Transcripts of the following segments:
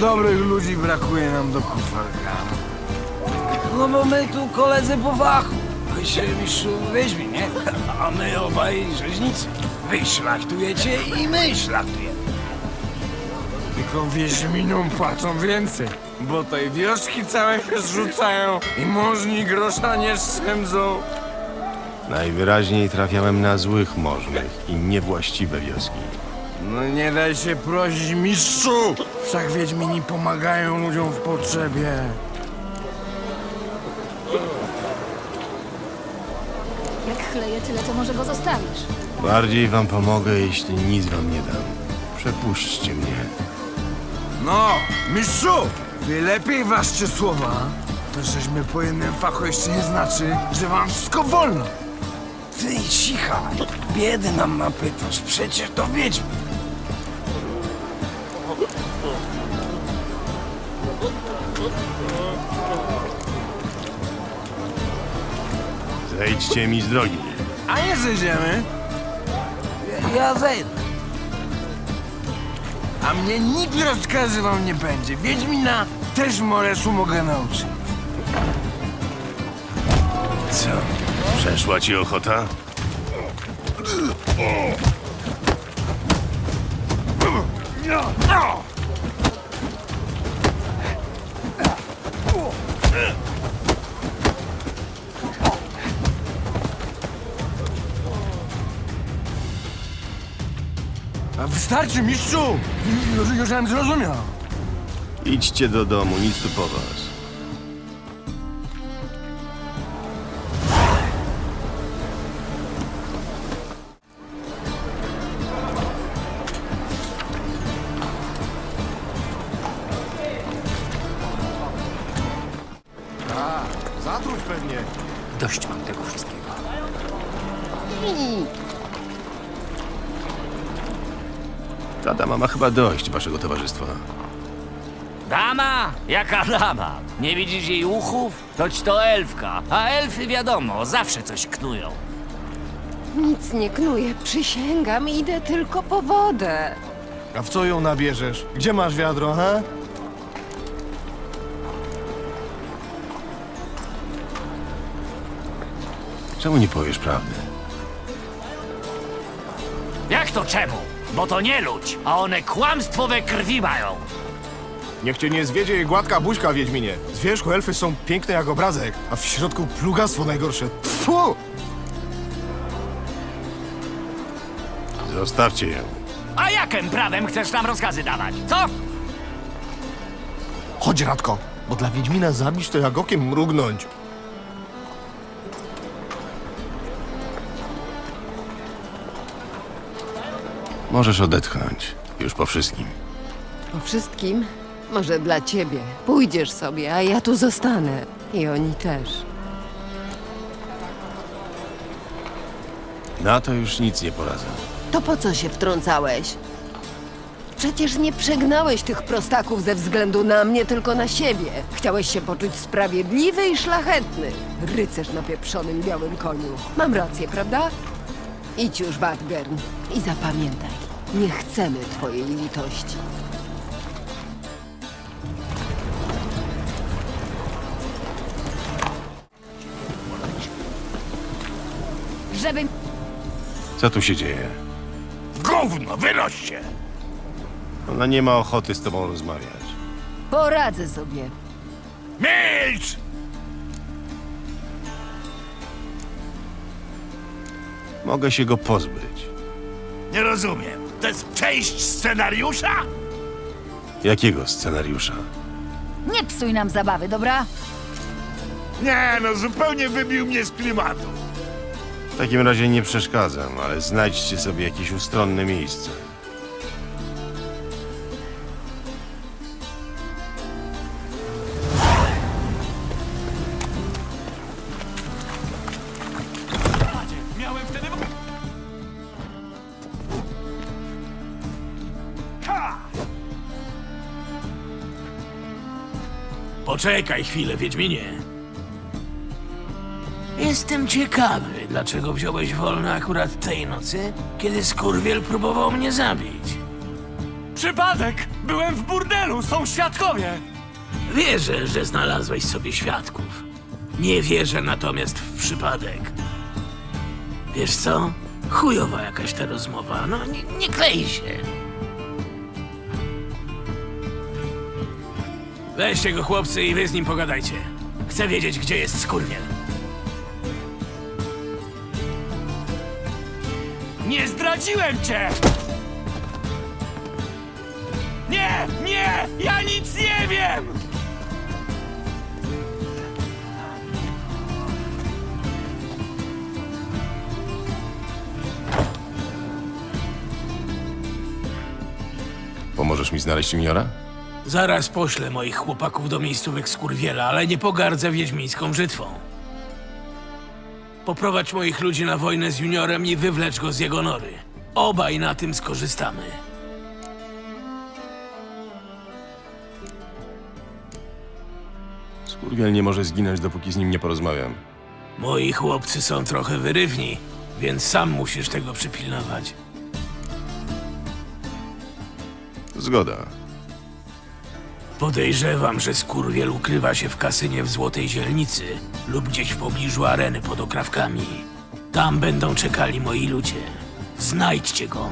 dobrych ludzi, brakuje nam do kufarka. No bo my tu koledzy po fachu. Wy się mistrzu Wiedźmi, nie? A my obaj rzeźnicy. Wy szlachtujecie i my szlachtujemy. Tylko Wiedźminom płacą więcej, bo tej wioski całe się zrzucają i możni grosza nie szczędzą. Najwyraźniej trafiałem na złych możnych i niewłaściwe wioski. No nie daj się prosić, mistrzu! Wszak Wiedźmini pomagają ludziom w potrzebie. Jak chleje tyle, to może go zostawisz. Bardziej wam pomogę, jeśli nic wam nie dam. Przepuśćcie mnie. No, mistrzu! Wy lepiej ważcie słowa. To, żeśmy po jednym fachu jeszcze nie znaczy, że wam wszystko wolno. Ty cicha, biedy nam napytasz, przecież to Wiedźmi. Zejdźcie mi z drogi. A nie zejdziemy, Ja zejdę. a mnie nikt rozkazywał nie będzie. Wiedźmina też Moresu mogę nauczyć. Co? Przeszła ci ochota? A wystarczy, mistrzu! Już, już żem zrozumiał. Idźcie do domu, nic tu po was. Ta dama ma chyba dość waszego towarzystwa. Dama? Jaka dama? Nie widzisz jej uchów? Toć to elfka, a elfy wiadomo, zawsze coś knują. Nic nie knuję, przysięgam, idę tylko po wodę. A w co ją nabierzesz? Gdzie masz wiadro, ha? Czemu nie powiesz prawdy? To czemu? Bo to nie ludź, a one kłamstwo we krwi mają. Niech cię nie zwiedzie jej gładka buźka, Wiedźminie. Z wierzchu elfy są piękne jak obrazek, a w środku plugastwo najgorsze. Tfu! Zostawcie ją. A jakim prawem chcesz nam rozkazy dawać, co? Chodź, Radko, bo dla Wiedźmina zabić to jak okiem mrugnąć. Możesz odetchnąć. Już po wszystkim. Po wszystkim, może dla ciebie. Pójdziesz sobie, a ja tu zostanę. I oni też. Na to już nic nie poradzę. To po co się wtrącałeś? Przecież nie przegnałeś tych prostaków ze względu na mnie, tylko na siebie. Chciałeś się poczuć sprawiedliwy i szlachetny. Rycerz na pieprzonym białym koniu. Mam rację, prawda? Idź już, Badgern. I zapamiętaj, nie chcemy twojej litości. Żeby Co tu się dzieje? Gówno, wynoś się! Ona nie ma ochoty z tobą rozmawiać. Poradzę sobie. Milcz! Mogę się go pozbyć. Nie rozumiem. To jest część scenariusza? Jakiego scenariusza? nie psuj nam zabawy, dobra? Nie, no zupełnie wybił mnie z klimatu. W takim razie nie przeszkadzam, ale znajdźcie sobie jakieś ustronne miejsce. Poczekaj chwilę, Wiedźminie. Jestem ciekawy, dlaczego wziąłeś wolno akurat tej nocy, kiedy skurwiel próbował mnie zabić. Przypadek! Byłem w burdelu, są świadkowie! Wierzę, że znalazłeś sobie świadków. Nie wierzę natomiast w przypadek. Wiesz co? Chujowa jakaś ta rozmowa. No, nie, nie klei się. Weźcie go, chłopcy, i wy z nim pogadajcie. Chcę wiedzieć, gdzie jest skurwiel. Nie zdradziłem cię! Nie, nie! Ja nic nie wiem! Pomożesz mi znaleźć juniora? Zaraz poślę moich chłopaków do miejscówek skurwiela, ale nie pogardzę wiedźmińską brzytwą. Poprowadź moich ludzi na wojnę z juniorem i wywlecz go z jego nory. Obaj na tym skorzystamy. Skurwiel nie może zginąć, dopóki z nim nie porozmawiam. Moi chłopcy są trochę wyrywni, więc sam musisz tego przypilnować. Zgoda. Podejrzewam, że skurwiel ukrywa się w kasynie w Złotej Zielnicy lub gdzieś w pobliżu areny pod okrawkami. Tam będą czekali moi ludzie. Znajdźcie go.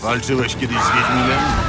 Walczyłeś kiedyś z Wiedźminem?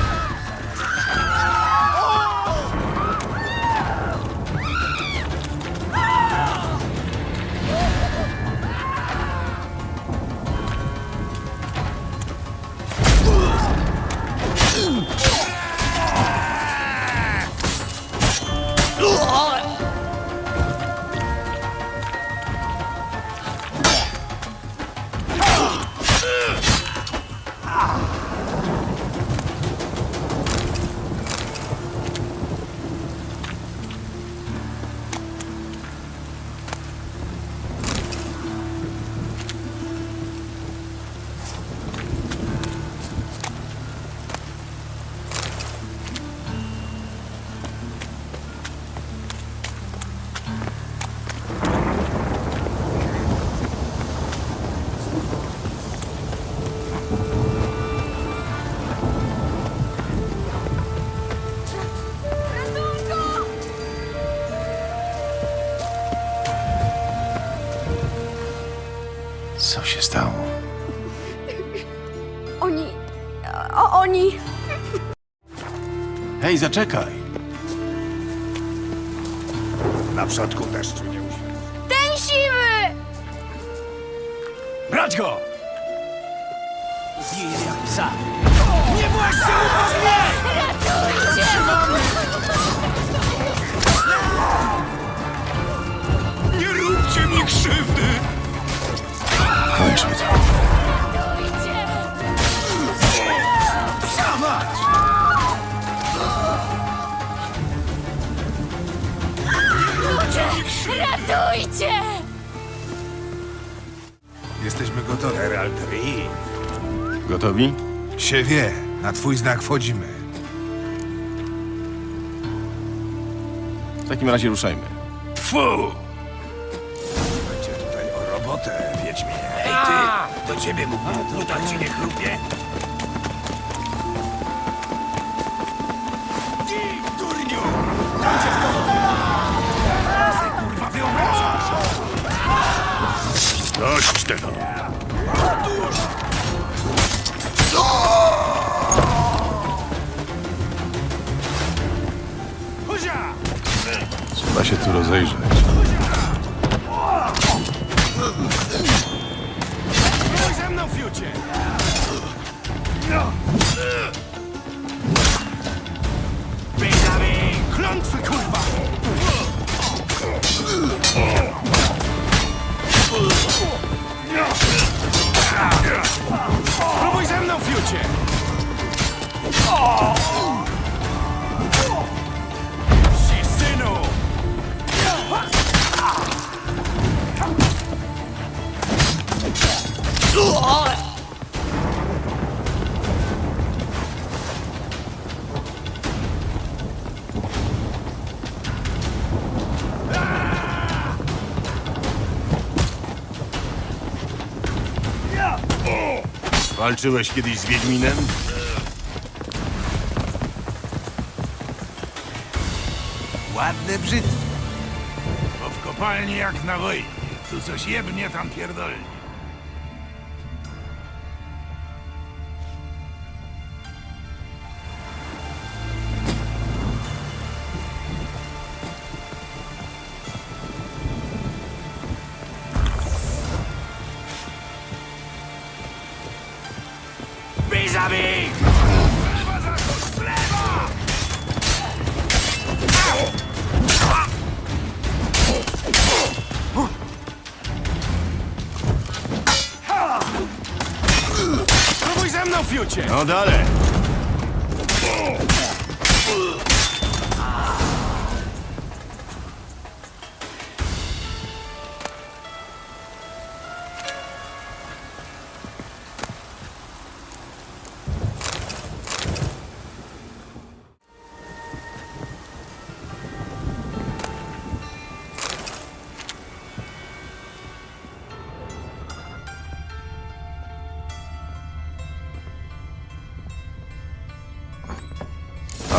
O, oni. Hej, zaczekaj! Na przodku deszczu nie uświetli. Ten siwy! Brać go! Bije jak psa. Nie róbcie mi krzywdy! Się wie, na twój znak wchodzimy. W takim razie ruszajmy. Tfu! Będzie tutaj o robotę, Wiedźminie. Ej ty, do ciebie mówię, buta ci nie chrupie? Durniu! Dość tego! Trzeba się tu rozejrzeć. Ze mną, fiucie! Biegawy! Klątwy, kurwa! Spróbuj ze mną, fiucie! Psi! Walczyłeś kiedyś z Wiedźminem? Ładne brzytwy. Bo w kopalni jak na wojnie. Tu coś jebnie, tam pierdolnie. Fiucie! No dalej!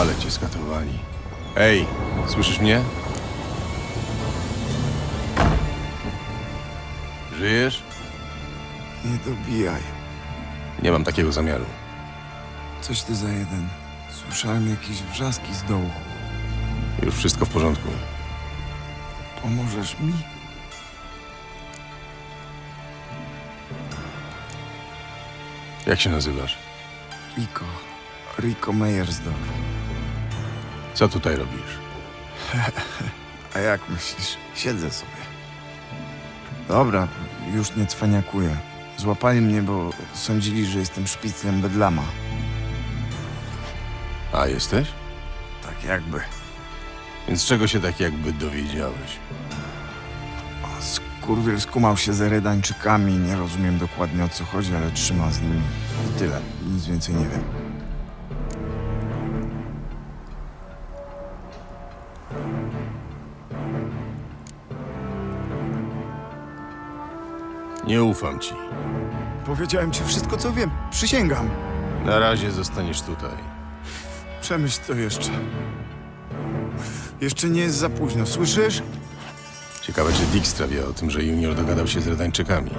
Ale cię skatowali. Ej, słyszysz mnie? Żyjesz? Nie dobijaj. Nie mam takiego zamiaru. Coś ty za jeden. Słyszałem jakieś wrzaski z dołu. Już wszystko w porządku. Pomożesz mi? Jak się nazywasz? Rico. Rico Meyersdorf. Co tutaj robisz? A jak myślisz? Siedzę sobie. Dobra, już nie cwaniakuję. Złapali mnie, bo sądzili, że jestem szpiclem Bedlama. A jesteś? Tak jakby. Więc czego się tak jakby dowiedziałeś? Skurwiel skumał się z Eredańczykami. Nie rozumiem dokładnie o co chodzi, ale trzyma z nimi. I tyle. Nic więcej nie wiem. Nie ufam ci. Powiedziałem ci wszystko, co wiem. Przysięgam. Na razie zostaniesz tutaj. Przemyśl to jeszcze. Jeszcze nie jest za późno, słyszysz? Ciekawe, czy Dijkstra wie o tym, że Junior dogadał się z Redańczykami.